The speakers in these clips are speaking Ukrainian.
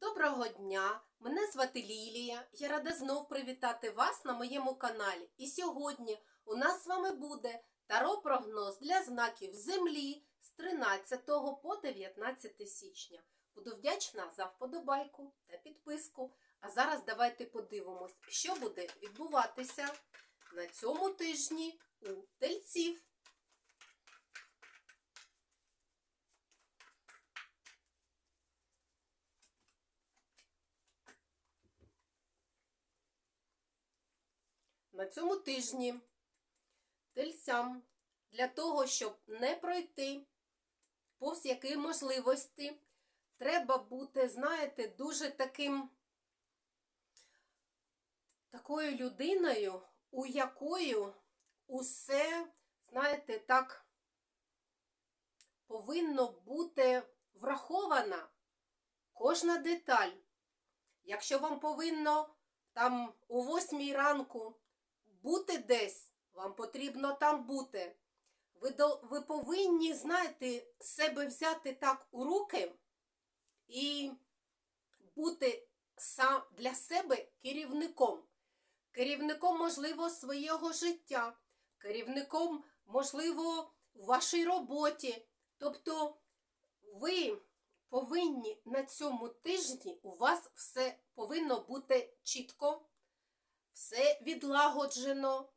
Доброго дня! Мене звати Лілія. Я рада знов привітати вас на моєму каналі. І сьогодні у нас з вами буде таро-прогноз для знаків Землі з 13 по 19 січня. Буду вдячна за вподобайку та підписку. А зараз давайте подивимось, що буде відбуватися на цьому тижні у тельців. На цьому тижні тельцям для того, щоб не пройти повз які можливості, треба бути, знаєте, дуже таким такою людиною, у якою усе, знаєте, так повинно бути врахована кожна деталь. Якщо вам повинно там у восьмій ранку бути десь, вам потрібно там бути. Ви, до, ви повинні, знаєте, себе взяти так у руки і бути сам для себе керівником. Керівником, можливо, свого життя, керівником, можливо, в вашій роботі. Тобто ви повинні на цьому тижні у вас все повинно бути чітко, все відлагоджено.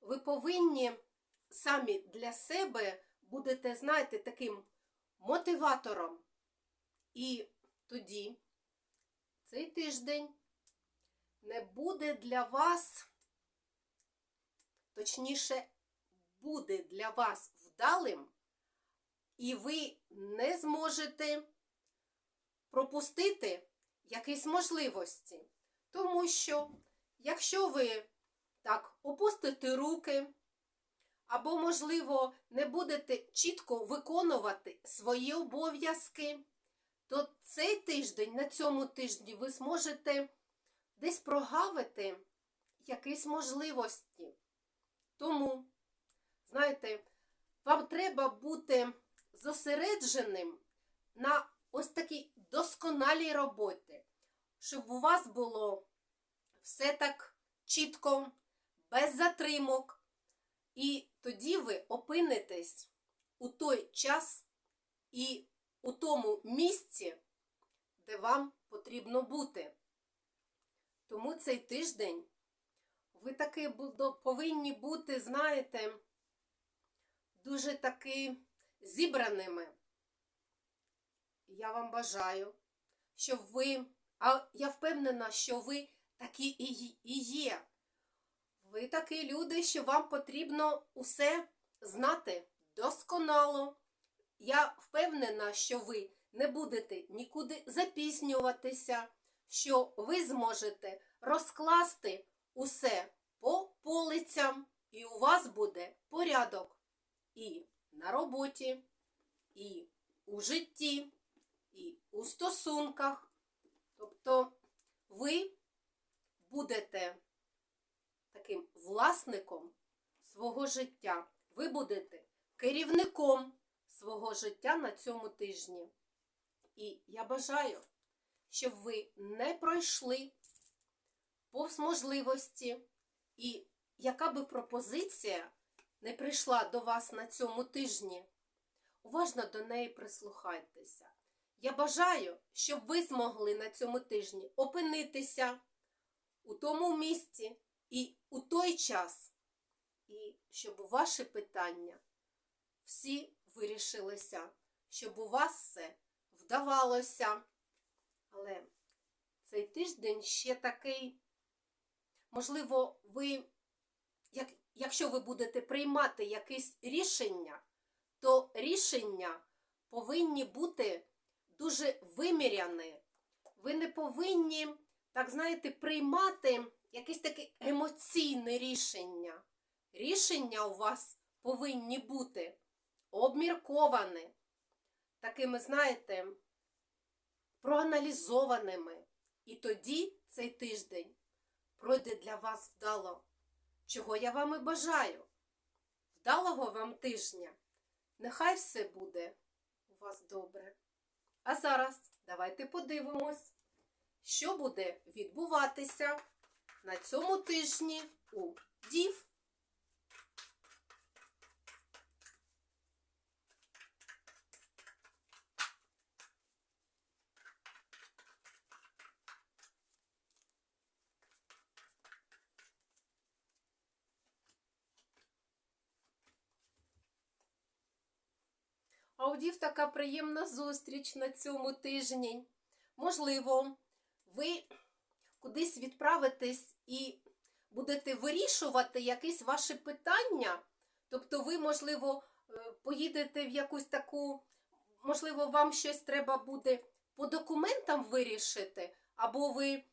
Ви повинні самі для себе будете, знаєте, таким мотиватором. І тоді цей тиждень не буде для вас, точніше, буде для вас вдалим, і ви не зможете пропустити якісь можливості. Тому що, якщо ви так опустите руки, або, можливо, не будете чітко виконувати свої обов'язки, то цей тиждень, на цьому тижні, ви зможете десь прогавити якісь можливості. Тому, знаєте, вам треба бути зосередженим на ось такій досконалій роботі, щоб у вас було все так чітко, без затримок. І тоді ви опинитесь у той час і у тому місці, де вам потрібно бути. Тому цей тиждень ви таки повинні бути, знаєте, дуже таки зібраними. Я вам бажаю, щоб ви, а я впевнена, що ви такі і є. Ви такі люди, що вам потрібно усе знати досконало. Я впевнена, що ви не будете нікуди запізнюватися, що ви зможете розкласти усе по полицям, і у вас буде порядок і на роботі, і у житті, і у стосунках. Тобто ви будете таким власником свого життя. Ви будете керівником свого життя на цьому тижні. І я бажаю, щоб ви не пройшли повз можливості, і яка би пропозиція не прийшла до вас на цьому тижні, уважно до неї прислухайтеся. Я бажаю, щоб ви змогли на цьому тижні опинитися у тому місці, і у той час, і щоб ваші питання всі вирішилися, щоб у вас все вдавалося. Але цей тиждень ще такий, можливо, ви, як, якщо ви будете приймати якесь рішення, то рішення повинні бути дуже виміряні. Ви не повинні, так знаєте, приймати якесь таке емоційне рішення. Рішення у вас повинні бути обмірковані, такими, знаєте, проаналізованими. І тоді цей тиждень пройде для вас вдало, чого я вам і бажаю. Вдалого вам тижня. Нехай все буде у вас добре. А зараз давайте подивимось, що буде відбуватися на цьому тижні у дів. А у дів така приємна зустріч на цьому тижні. Можливо, ви кудись відправитесь і будете вирішувати якісь ваші питання. Тобто, ви, можливо, е, поїдете в якусь таку, можливо, вам щось треба буде по документам вирішити, або ви е,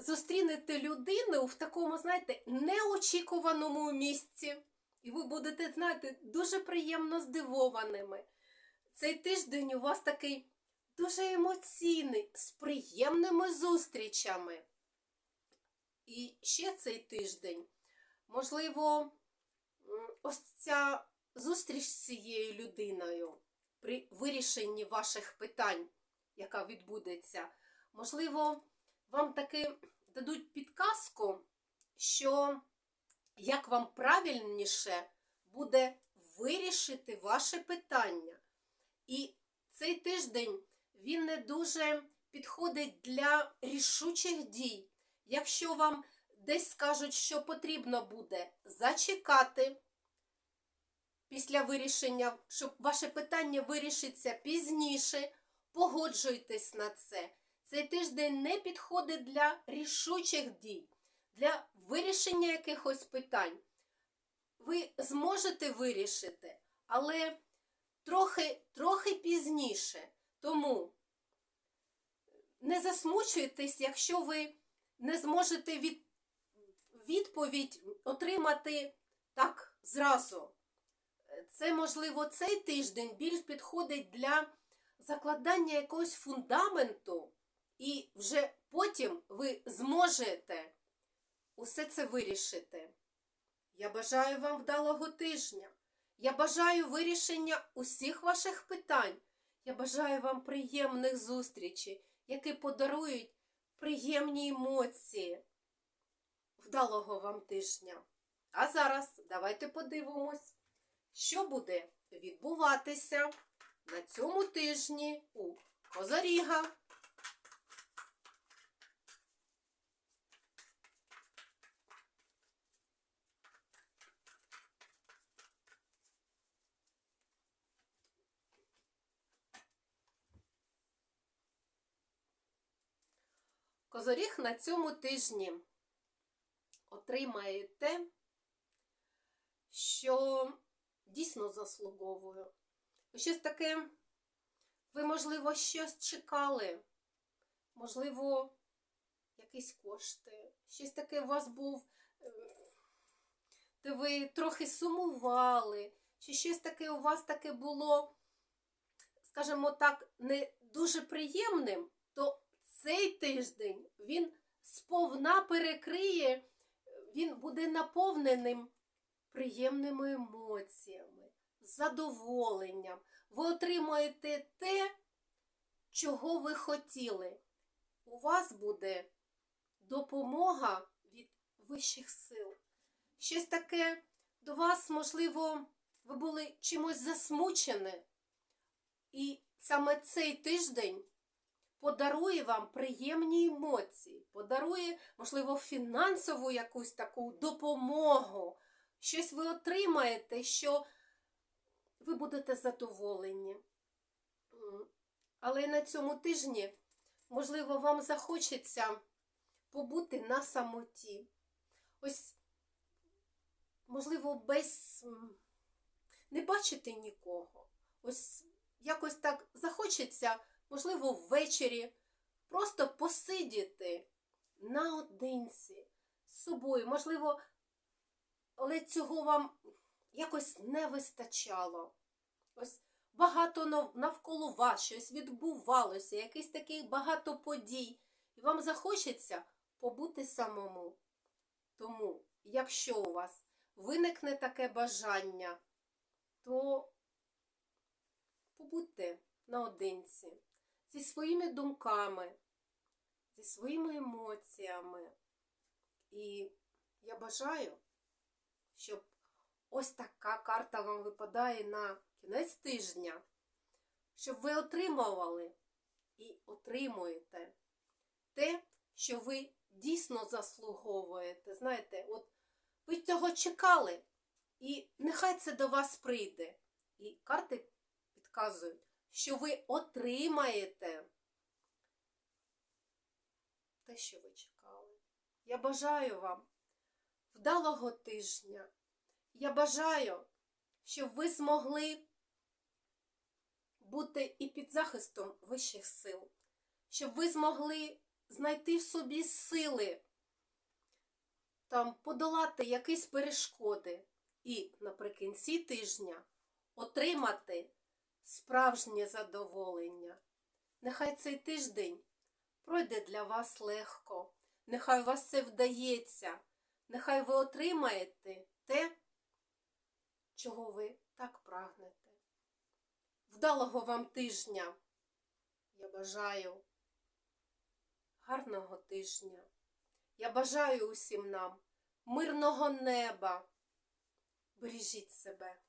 зустрінете людину в такому, знаєте, неочікуваному місці. І ви будете, знаєте, дуже приємно здивованими. Цей тиждень у вас такий дуже емоційний, з приємними зустрічами. І ще цей тиждень, можливо, ось ця зустріч з цією людиною при вирішенні ваших питань, яка відбудеться, можливо, вам таки дадуть підказку, що як вам правильніше буде вирішити ваше питання. І цей тиждень він не дуже підходить для рішучих дій. Якщо вам десь скажуть, що потрібно буде зачекати після вирішення, щоб ваше питання вирішиться пізніше, погоджуйтесь на це. Цей тиждень не підходить для рішучих дій, для вирішення якихось питань. Ви зможете вирішити, але трохи, трохи пізніше. Тому не засмучуйтесь, якщо ви не зможете від, відповідь отримати так зразу. Це, можливо, цей тиждень більш підходить для закладання якогось фундаменту, і вже потім ви зможете усе це вирішити. Я бажаю вам вдалого тижня. Я бажаю вирішення усіх ваших питань. Я бажаю вам приємних зустрічей, які подарують приємні емоції. Вдалого вам тижня. А зараз давайте подивимось, що буде відбуватися на цьому тижні у Козаріга. Козоріг на цьому тижні отримає те, що дійсно заслуговує. Щось таке, ви, можливо, щось чекали, можливо, якісь кошти, щось таке у вас був, де ви трохи сумували, чи щось таке у вас таке було, скажімо так, не дуже приємним, цей тиждень він сповна перекриє, він буде наповненим приємними емоціями, задоволенням. Ви отримаєте те, чого ви хотіли. У вас буде допомога від вищих сил. Щось таке до вас, можливо, ви були чимось засмучені. І саме цей тиждень подарує вам приємні емоції, подарує, можливо, фінансову якусь таку допомогу. Щось ви отримаєте, що ви будете задоволені. Але на цьому тижні, можливо, вам захочеться побути на самоті. Ось, можливо, без не бачити нікого. Ось якось так захочеться, можливо, ввечері просто посидіти наодинці з собою. Можливо, але цього вам якось не вистачало. Ось багато навколо вас щось відбувалося, якийсь такий багато подій. І вам захочеться побути самому. Тому, якщо у вас виникне таке бажання, то побудьте наодинці зі своїми думками, зі своїми емоціями. І я бажаю, щоб ось така карта вам випадає на кінець тижня, щоб ви отримували і отримуєте те, що ви дійсно заслуговуєте. Знаєте, от ви цього чекали, і нехай це до вас прийде. І карти підказують, що ви отримаєте те, що ви чекали. Я бажаю вам вдалого тижня. Я бажаю, щоб ви змогли бути і під захистом вищих сил, щоб ви змогли знайти в собі сили, там, подолати якісь перешкоди і наприкінці тижня отримати справжнє задоволення. Нехай цей тиждень пройде для вас легко, нехай у вас це вдається, нехай ви отримаєте те, чого ви так прагнете. Вдалого вам тижня. Я бажаю гарного тижня. Я бажаю усім нам мирного неба. Бережіть себе.